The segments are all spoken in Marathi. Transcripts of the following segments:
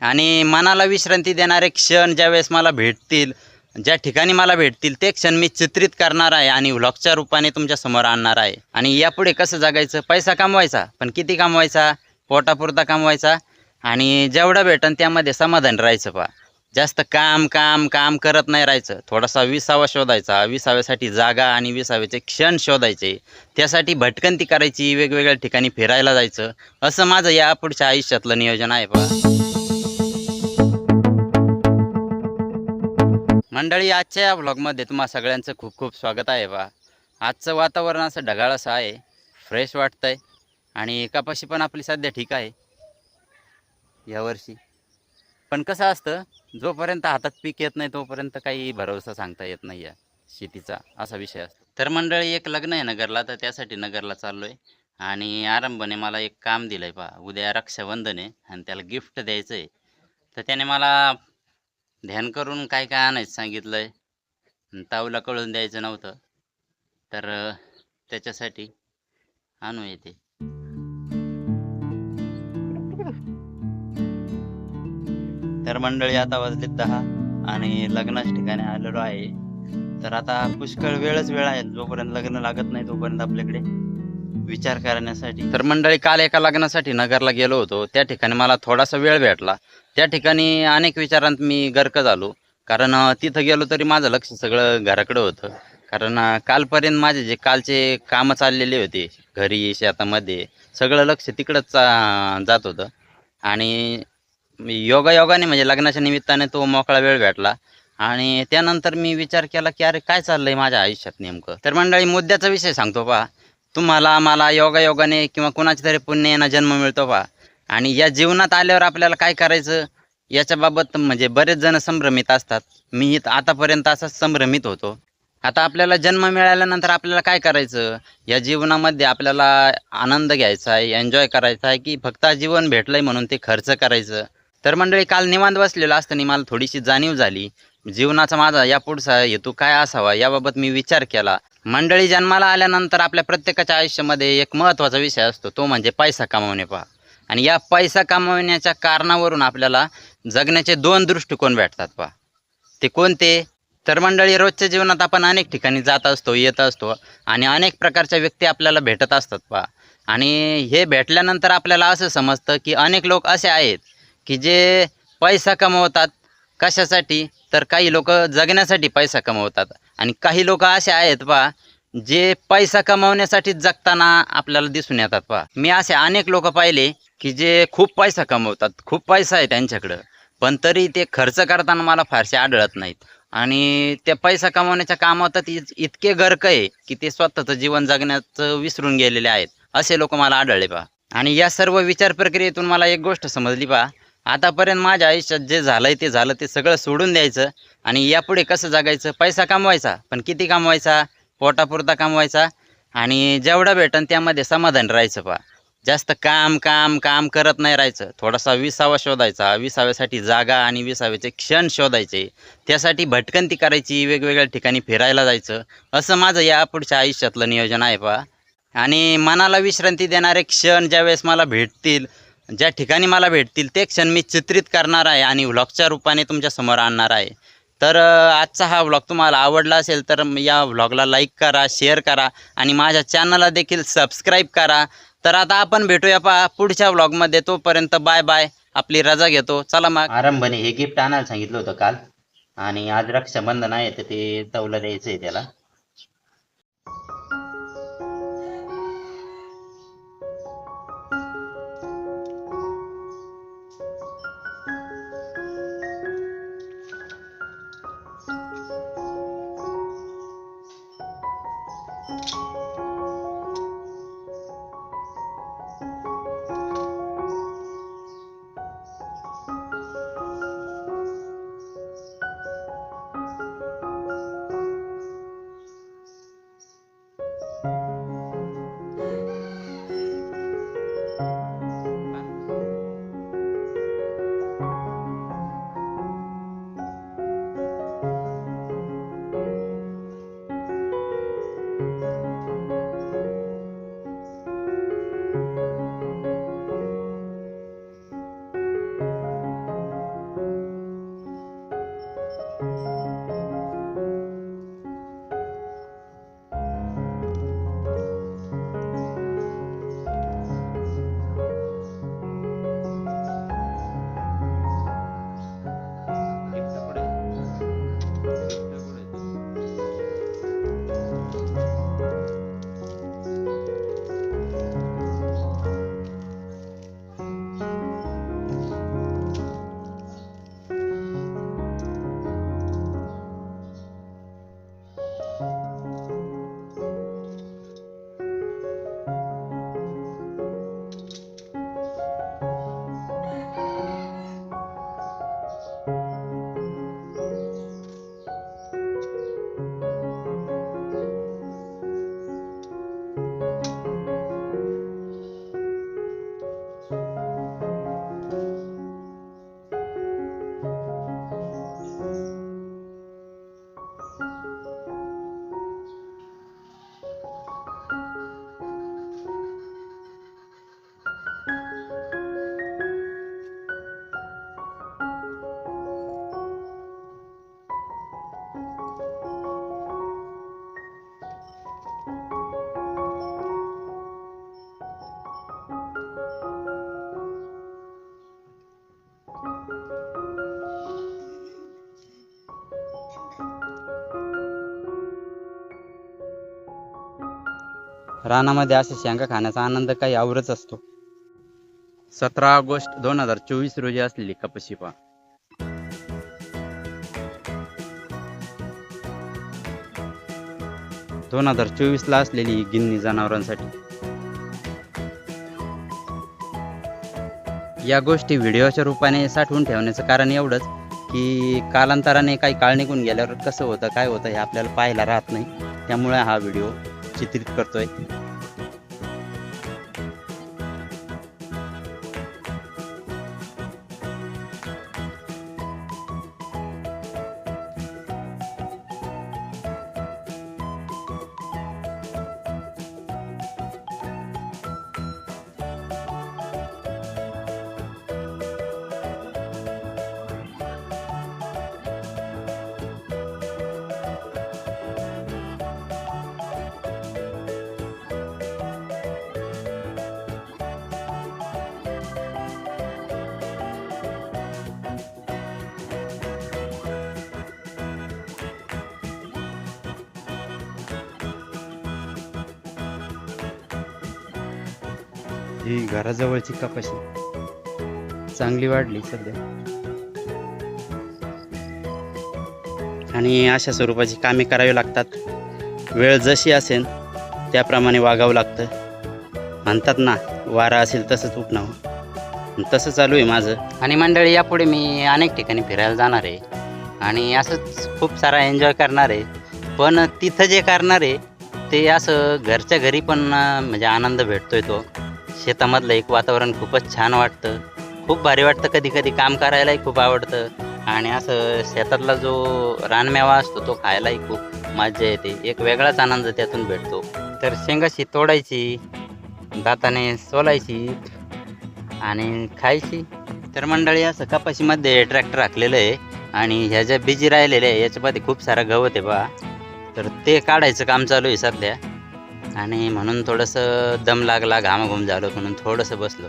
आणि मनाला विश्रांती देणारे क्षण ज्यावेळेस मला भेटतील ज्या ठिकाणी मला भेटतील ते क्षण मी चित्रित करणार आहे आणि व्लॉगच्या रूपाने तुमच्यासमोर आणणार आहे. आणि यापुढे कसं जगायचं? पैसा कमवायचा पण किती कमवायचा? पोटापुरता कमवायचा. आणि जेवढं भेटन त्यामध्ये समाधान राहायचं पा जास्त काम काम काम करत नाही राहायचं. थोडासा विसावा शोधायचा. विसाव्यासाठी जागा आणि विसाव्याचे क्षण शोधायचे. त्यासाठी भटकंती करायची वेगवेगळ्या ठिकाणी फिरायला जायचं. असं माझं या पुढच्या आयुष्यातलं नियोजन आहे पा मंडळी आजच्या या व्लॉगमध्ये तुम्हा सगळ्यांचं खूप खूप स्वागत आहे बा. आजचं वातावरण असं ढगाळ असं आहे फ्रेश वाटतंय आणि कपाशी पण आपली सध्या ठीक आहे. यावर्षी पण कसं असतं जोपर्यंत हातात पीक येत नाही तोपर्यंत काही भरोसा सांगता येत नाही या शेतीचा असा विषय असतो. तर मंडळी एक लग्न आहे नगरला तर त्यासाठी नगरला चाललो आहे आणि आरंभने मला एक काम दिलं आहे पहा उद्या रक्षाबंधन आहे आणि त्याला गिफ्ट द्यायचं आहे तर त्याने मला ध्यान करून काय काय आणायचं सांगितलंय. ताऊला कळून द्यायचं नव्हतं. तर त्याच्यासाठी आणू येते. तर मंडळी आता वाजलेत दहा आणि लग्नाच्या ठिकाणी आलेलो आहे. तर आता पुष्कळ वेळच वेळ आहे. जोपर्यंत लग्न लागत नाही तोपर्यंत आपल्याकडे विचार करण्यासाठी. तर मंडळी काल एका लग्नासाठी नगरला गेलो होतो. त्या ठिकाणी मला थोडासा वेळ भेटला. त्या ठिकाणी अनेक विचारांत मी गर्क झालो. कारण तिथं गेलो तरी माझं लक्ष सगळं घराकडं होतं. कारण कालपर्यंत माझे जे कालचे कामं चाललेले होते घरी शेतामध्ये सगळं लक्ष तिकडंच जात होतं. आणि योगायोगाने म्हणजे लग्नाच्या निमित्ताने तो मोकळा वेळ भेटला. आणि त्यानंतर मी विचार केला की अरे काय चाललंय माझ्या आयुष्यात नेमकं? तर मंडळी मुद्द्याचा विषय सांगतो पहा. तुम्हाला मला योगायोगाने किंवा कुणाच्या तरी पुण्यानं जन्म मिळतो पहा आणि या जीवनात आल्यावर आपल्याला काय करायचं? याच्याबाबत म्हणजे बरेच जण संभ्रमित असतात. मी आतापर्यंत असाच संभ्रमित होतो. आता आपल्याला जन्म मिळाल्यानंतर आपल्याला काय करायचं? या जीवनामध्ये आपल्याला आनंद घ्यायचा आहे एन्जॉय करायचा आहे की फक्त जीवन भेटलंय म्हणून ते खर्च करायचं? तर मंडळी काल निवांत बसलेलं असताना मला थोडीशी जाणीव झाली. जीवनाचा माझा या पुढचा हेतू काय असावा याबाबत मी विचार केला. मंडळी जन्माला आल्यानंतर आपल्या प्रत्येकाच्या आयुष्यामध्ये एक महत्त्वाचा विषय असतो तो म्हणजे पैसा कमावणे पहा. आणि या पैसा कमावण्याच्या कारणावरून आपल्याला जगण्याचे दोन दृष्टिकोन भेटतात पहा. ते कोणते? तर मंडळी रोजच्या जीवनात आपण अनेक ठिकाणी जात असतो येत असतो आणि अनेक प्रकारच्या व्यक्ती आपल्याला भेटत असतात पहा. आणि हे भेटल्यानंतर आपल्याला असं समजतं की अनेक लोक असे आहेत की जे पैसा कमवतात कशासाठी? तर काही लोक जगण्यासाठी पैसा कमवतात. आणि काही लोक असे आहेत पहा जे पैसा कमवण्यासाठी जगताना आपल्याला दिसून येतात पहा मी असे अनेक लोक पाहिले की जे खूप पैसा कमवतात खूप पैसा आहे त्यांच्याकडं पण तरी ते खर्च करताना मला फारसे आढळत नाहीत. आणि ते पैसा कमवण्याच्या कामात इतके गर्क आहे की ते स्वतःचं जीवन जगण्याचं विसरून गेलेले आहेत असे लोक मला आढळले पहा आणि या सर्व विचार प्रक्रियेतून मला एक गोष्ट समजली पहा आतापर्यंत माझ्या आयुष्यात जे झालंय ते झालं ते सगळं सोडून द्यायचं आणि यापुढे कसं जगायचं? पैसा कमवायचा पण किती कमवायचा? पोटापुरता कमवायचा आणि जेवढं भेटन त्यामध्ये समाधान राहायचं पहा जास्त काम काम काम करत नाही राहायचं. थोडासा विसावा शोधायचा. विसाव्यासाठी जागा आणि विसाव्याचे क्षण शोधायचे. त्यासाठी भटकंती करायची वेगवेगळ्या ठिकाणी फिरायला जायचं. असं माझं या पुढच्या आयुष्यातलं नियोजन आहे पहा आणि मनाला विश्रांती देणारे क्षण ज्यावेळेस मला भेटतील ज्या ठिकाणी मला भेटतील ते क्षण मी चित्रित करणार आहे आणि व्लॉगच्या रूपाने तुमच्यासमोर आणणार आहे. तर आजचा हा व्लॉग तुम्हाला आवडला असेल तर या व्लॉगला लाईक करा शेअर करा आणि माझ्या चॅनलला देखील सबस्क्राईब करा. तर आता आपण भेटूया पा पुढच्या व्लॉगमध्ये तोपर्यंत बाय बाय आपली रजा घेतो. चला मग. आरंभने हे गिफ्ट आणायला सांगितलं होतं काल. आणि आज रक्षाबंधन आहे तर ते तवलं द्यायचं आहे त्याला. रानामध्ये अशा शेंगा खाण्याचा आनंद काही आवरच असतो. सतरा ऑगस्ट दोन हजार चोवीस रोजी असलेली कपशिपा. दोन हजार चोवीस ला असलेली ही गिन्नी जनावरांसाठी. या गोष्टी व्हिडिओच्या रूपाने साठवून ठेवण्याचं कारण एवढंच की कालांतराने काही काळ निघून गेल्यावर कसं होतं काय होतं हे आपल्याला पाहायला राहत नाही. त्यामुळे हा व्हिडिओ चित्रित करतोय. ही घराजवळची कपाशी. चांगली वाढली सध्या. आणि अशा स्वरूपाची कामे करावी लागतात. वेळ जशी असेल त्याप्रमाणे वागावं लागतं. म्हणतात ना वारा असेल तसंच उठणं तसं चालू आहे माझं. आणि मंडळी यापुढे मी अनेक ठिकाणी फिरायला जाणार आहे. आणि असंच खूप सारा एन्जॉय करणार आहे. पण तिथं जे करणार आहे ते असं घरच्या घरी पण म्हणजे आनंद भेटतोय तो. शेतामधलं एक वातावरण खूपच छान वाटतं. खूप भारी वाटतं कधी कधी. काम करायलाही खूप आवडतं. आणि असं शेतातला जो रानमेवा असतो तो खायलाही खूप मजा येते. एक वेगळाच आनंद त्यातून भेटतो. तर शेंगाशी तोडायची दाताने सोलायची आणि खायची. तर मंडळी असं कपाशीमध्ये ट्रॅक्टर आखलेलं आहे आणि ह्या ज्या बिजी राहिलेल्या आहे याच्यामध्ये खूप सारा गवत आहे बा. तर ते काढायचं काम चालू आहे सध्या. आणि म्हणून थोडंसं दम लागला घामाघूम झालो म्हणून थोडंसं बसलो.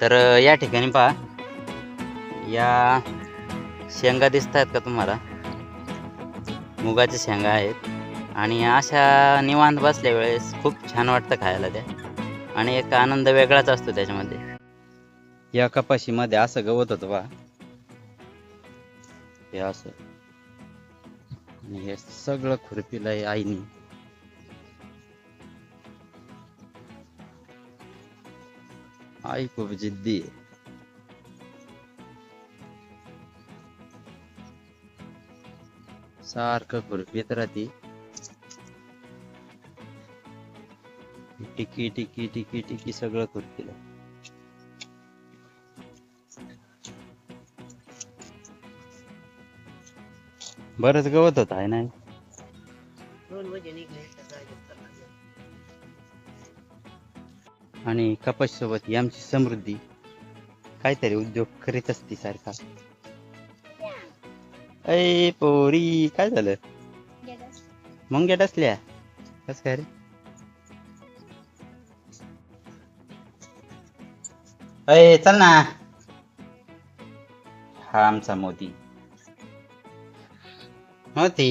तर या ठिकाणी पहा. या शेंगा दिसत आहेत का तुम्हाला? मुगाच्या शेंगा आहेत. आणि अशा निवांत बसल्या वेळेस खूप छान वाटतं खायला त्या. आणि एक आनंद वेगळाच असतो त्याच्यामध्ये. या कपाशीमध्ये असं गवत होतं बा. हे असं. आणि हे सगळं खुरपीला आईनी. आई खूप जिद्दी आहे सारखं खुरपीत राहते टिकी टिकी टिकी टिकी सगळं खुरपीला बरंच गवत होत आहे ना आणि कपाशीसोबत ही आमची समृद्धी काहीतरी उद्योग करीत असते सारखा. अय पोरी काय झालं? मग गेट असल्या. कस काय रे? अय चल ना. हा आमचा मोती. मोती.